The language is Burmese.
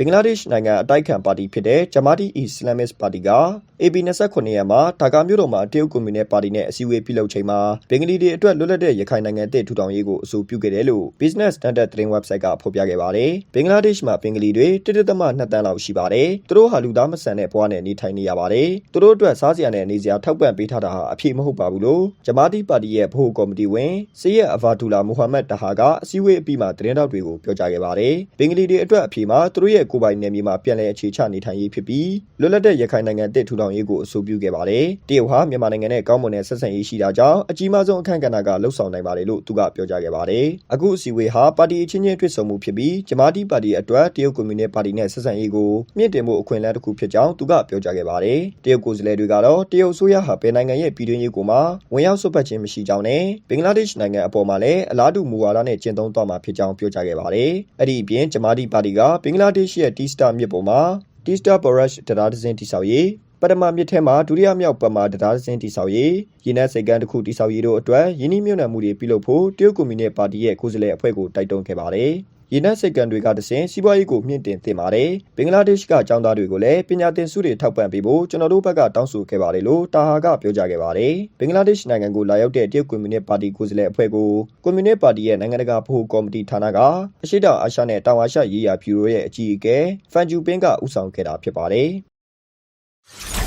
ဘင်္ဂလားဒေ့ရှ်နိုင်ငံအတိုက်ခံပါတီဖြစ်တဲ့ဂျမာတီအီစလမ်မစ်ပါတီက AB 29ရက်မှာဒါကာမြို့တော်မှာတရုတ်ကွန်မြူနစ်ပါတီနဲ့အစည်းအဝေးပြုလုပ်ချိန်မှာဘင်္ဂလီတွေအတွက်လွတ်လပ်တဲ့ရခိုင်နိုင်ငံအသစ်ထူထောင်ရေးကိုအဆိုပြုခဲ့တယ်လို့ Business Standard သတင်း website ကဖော်ပြခဲ့ပါတယ်။ဘင်္ဂလားဒေ့ရှ်မှာဘင်္ဂလီတွေ1.2တန်းလောက်ရှိပါတယ်။သူတို့ဟာလူသားမဆန်တဲ့ဘဝနဲ့နေထိုင်နေရပါတယ်။သူတို့အတွက်စားစရာနဲ့နေစရာထောက်ပံ့ပေးထားတာဟာအပြည့်မဟုတ်ပါဘူးလို့ဂျမာတီပါတီရဲ့ဗဟိုကော်မတီဝင်စယက်အဗာဒူလာမိုဟာမက်တဟာကအစည်းအဝေးအပြီးမှာသတင်းတောက်တွေကိုပြောကြားခဲ့ပါတယ်။ဘင်္ဂလီတွေအတွက်အဖြေမှာသူတို့ရဲ့ကိုယ်ပိုင်နယ်မြေမှာပြန်လည်အခြေချနေထိုင်ရေးဖြစ်ပြီးလွတ်လပ်တဲ့ရခိုင်နိုင်ငံအသစ်ထူထောင်ရေးကိုအဆိုပြုခဲ့ပါတယ်။တရုတ်ဟာမြန်မာနိုင်ငံနဲ့ကောင်းမွန်တဲ့ဆက်ဆံရေးရှိတာကြောင့်အကြီးမားဆုံးအခန့်ကဏ္ဍကလှုပ်ဆောင်နိုင်ပါတယ်လို့သူကပြောကြားခဲ့ပါတယ်။အခုအစည်းအဝေးဟာပါတီအချင်းချင်းတွေ့ဆုံမှုဖြစ်ပြီးဂျမာတီပါတီအတွက်တရုတ်ကွန်မြူနစ်ပါတီနဲ့ဆက်ဆံရေးကိုမြင့်တင်မှုအခွင့်အလမ်းတစ်ခုဖြစ်ကြောင်းသူကပြောကြားခဲ့ပါတယ်။တရုတ်ကိုယ်စားလှယ်တွေကတော့တရုတ်အစိုးရဟာဘယ်နိုင်ငံရဲ့ပြည်တွင်းရေးကိုမှဝင်ရောက်ဆွတ်ဖက်ခြင်းမရှိကြောင်းနဲ့ဘင်္ဂလားဒေ့ရှ်နိုင်ငံအပေါ်မှာလည်းအလားတူမူဝါဒနဲ့ကျင့်သုံးသွားမှာဖြစ်ကြောင်းပြောကြားခဲ့ပါတယ်။အဲ့ဒီအပြင်ဂျမာတီပါတီကဘင်္ဂလားဒေ့ရှ်ရဲ့တီစတာမြစ်ပေါ်မှာတီစတာဘော်ရက်တရားဒဇင်တိဆောက်ရေးပထမမြစ်ထဲမှာဒုတိယမြောက်ပမာတရားစင်းတိဆောက်ရေးရင်းနှက်စိတ်ကန်းတစ်ခုတိဆောက်ရေးတို့အတွက်ယင်းနှိမ့်ညွတ်မှုတွေပြုလုပ်ဖို့တရုတ်ကွန်မြူနစ်ပါတီရဲ့ကိုယ်စားလှယ်အဖွဲ့ကိုတိုက်တွန်းခဲ့ပါတယ်။ ရင်းနှက်စိတ်ကန်းတွေကတစဉ်စီးပွားရေးကိုမြင့်တင်သင့်ပါတယ်။ဘင်္ဂလားဒေ့ရှ်ကចောင်းသားတွေကိုလည်းပညာသင်ဆုတွေထောက်ပံ့ပေးဖို့ကျွန်တော်တို့ဘက်ကတောင်းဆိုခဲ့ပါတယ်လို့တာဟာကပြောကြားခဲ့ပါတယ်။ဘင်္ဂလားဒေ့ရှ်နိုင်ငံကိုလာရောက်တဲ့တရုတ်ကွန်မြူနစ်ပါတီကိုယ်စားလှယ်အဖွဲ့ကိုကွန်မြူနစ်ပါတီရဲ့နိုင်ငံတကာဗဟိုကော်မတီဌာနကအရှိတောင်အာရှနဲ့တောင်အာရှရေးရာဖြူရိုရဲ့အကြီးအကဲဖန်ဂျူပင်းကဦးဆောင်ခဲ့တာဖြစ်ပါတယ်။